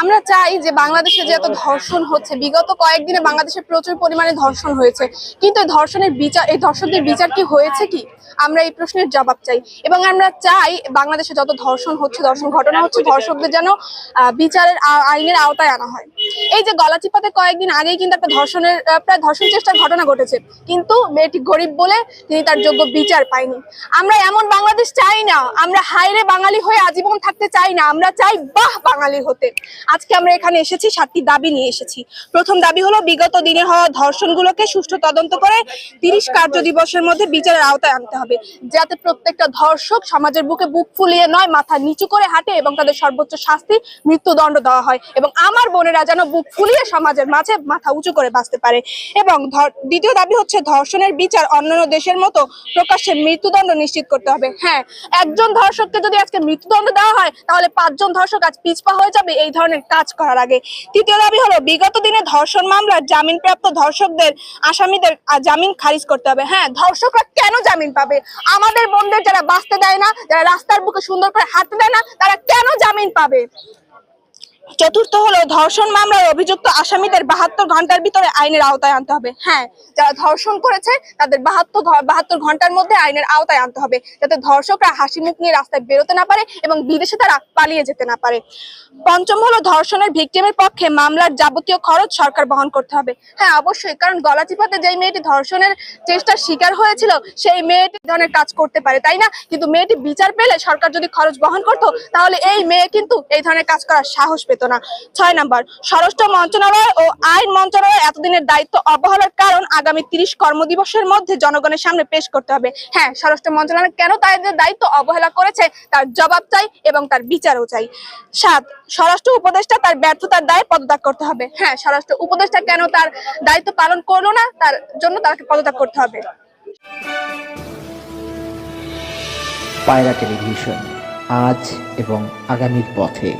আমরা চাই যে বাংলাদেশে যে এত ধর্ষণ হচ্ছে, বিগত কয়েকদিনে বাংলাদেশে প্রচুর পরিমাণে ধর্ষণ হয়েছে। কিন্তু ধর্ষণের বিচার, এই ধর্ষকদের বিচার কি হয়েছে কি? আমরা এই প্রশ্নের জবাব চাই। এবং আমরা চাই বাংলাদেশে যত ধর্ষণ হচ্ছে, ধর্ষণ ঘটনা হচ্ছে, ধর্ষকদের যেন বিচারের আইনের আওতায় আনা হয়। এই যে গলাচিপাতে কয়েকদিন আগেই কিন্তু একটা ধর্ষণের প্রায় ধর্ষণ চেষ্টার ঘটনা ঘটেছে। কিন্তু মেয়েটি গরিব বলে তিনি তার যোগ্য বিচার পায়নি। আমরা এমন বাংলাদেশ চাই না। আমরা হাইরে বাঙালি হয়ে আজীবন থাকতে চাই না। আমরা চাই বাহ বাঙালি হতে। আজকে আমরা এখানে এসেছি, সাতটি দাবি নিয়ে এসেছি। প্রথম দাবি হলো, বিগত দিনে হওয়া ধর্ষণগুলোকে সুষ্ঠু তদন্ত করে তিরিশ কার্য দিবসের মধ্যে বিচারের আওতায় আনতে হবে। যাতে প্রত্যেকটা ধর্ষক সমাজের বুকে বুক ফুলিয়ে নয়, মাথা নিচু করে হাঁটে এবং তাদের সর্বোচ্চ শাস্তি মৃত্যুদণ্ড দেওয়া হয়। এবং আমার বোনেরা যেন বুক ফুলিয়ে সমাজের মাঝে মাথা উঁচু করে বাঁচতে পারে। এবং দ্বিতীয় দাবি হচ্ছে, ধর্ষণের বিচার অন্যান্য দেশের মতো প্রকাশ্যে মৃত্যুদণ্ড নিশ্চিত করতে হবে। হ্যাঁ একজন ধর্ষককে যদি আজকে মৃত্যুদণ্ড দেওয়া হয়, তাহলে পাঁচজন ধর্ষক আজ পিছপা হয়ে যাবে। এই ধরনের কাজ করার আগে। তৃতীয় দাবি হলো, বিগত দিনে ধর্ষণ মামলার জামিনপ্রাপ্ত ধর্ষকদের, আসামিদের জামিন খারিজ করতে হবে। হ্যাঁ ধর্ষকরা কেন জামিন পাবে? আমাদের বোনদের যারা বাঁচতে দেয় না, যারা রাস্তার বুকে সুন্দর করে হাঁটতে দেয় না, তারা কেন জামিন পাবে? চতুর্থ হলো ধর্ষণ মামলার অভিযুক্ত আসামিদের বাহাত্তর ঘণ্টার ভিতরে আইনের আওতায় আনতে হবে। হ্যাঁ যারা ধর্ষণ করেছে, তাদের বাহাত্তর বাহাত্তর ঘণ্টার মধ্যে আইনের আওতায় আনতে হবে, যাতে ধর্ষকরা হাসি মুখ নিয়ে রাস্তায় বেরোতে না পারে এবং বিদেশে তারা পালিয়ে যেতে না পারে। পঞ্চম হলো ধর্ষণের ভিকটিমের পক্ষে মামলার যাবতীয় খরচ সরকার বহন করতে হবে। হ্যাঁ অবশ্যই, কারণ গলাচিপাতে যেই মেয়েটি ধর্ষণের চেষ্টার শিকার হয়েছিল, সেই মেয়েটি ধরনের কাজ করতে পারে, তাই না? কিন্তু মেয়েটি বিচার পেলে সরকার যদি খরচ বহন করতো, তাহলে এই মেয়ে কিন্তু এই ধরনের কাজ করার সাহস পেত না ছয় নাম্বার, স্বরাষ্ট্র মন্ত্রণালয় ও আইন মন্ত্রণালয় এতদিনের দায়িত্ব অবহেলার কারণ আগামী তিরিশ কর্মদিবসের মধ্যে জনগণের সামনে পেশ করতে হবে। হ্যাঁ স্বরাষ্ট্র মন্ত্রণালয় কেন তাদের দায়িত্ব অবহেলা করেছে তার জবাব চাই এবং তার বিচারও চাই। সাত, স্বরাষ্ট্র উপদেষ্টা তার ব্যর্থতার দায়ে পদত্যাগ করতে হবে। হ্যাঁ স্বরাষ্ট্র উপদেষ্টা কেন তার দায়িত্ব পালন করল না, তার জন্য তাকে পদত্যাগ করতে হবে। পায়রা টেলিভিশন, আজ এবং আগামীর পথে।